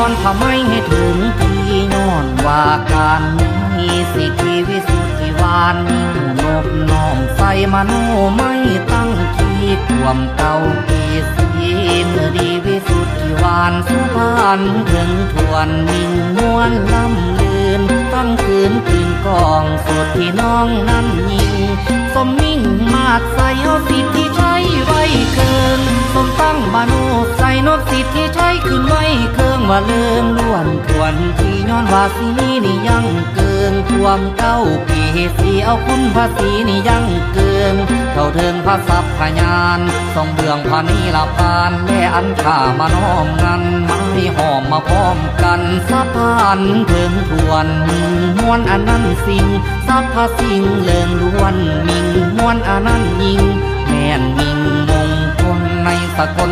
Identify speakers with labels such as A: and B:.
A: อนทำไมให้ถึงที่ย้อนว่าการมีสิทธิวิสุทธิวานนิ่งนบน้อมใส่มโนไม่ตั้งขีดความเก่าปีสีเมื่อดีวิสุทธิวานสุพานถึงทวนมิ่งมวนลำลืนตั้งคืนคืนกองสุดที่น้องนั้นยิงสมมิ่งมาดใส่เอาสิทธิใช้ไว้เคิงสมตั้งบานุใส่นกสิทธิใช้ขึ้นไว้เคิง ว่าเลิงล้วนทวนที่ย้อนว่าสีนี่ยังเกิงความเก้าปีสีเอาคุณภาษีนี่ยังเกิงเข้าเทิงพระสัพพยานส่องเบื้องพานีละพานและอันข้ามาน้อมนั้นไม่หอมมาพร้อมกันสะพานเทิงทวนมวนอันนั้นสิ่งสัพพสิ่งเลิงล้วนมิงมวนอันนั้นยิงแม่นมิงมงคลในสกล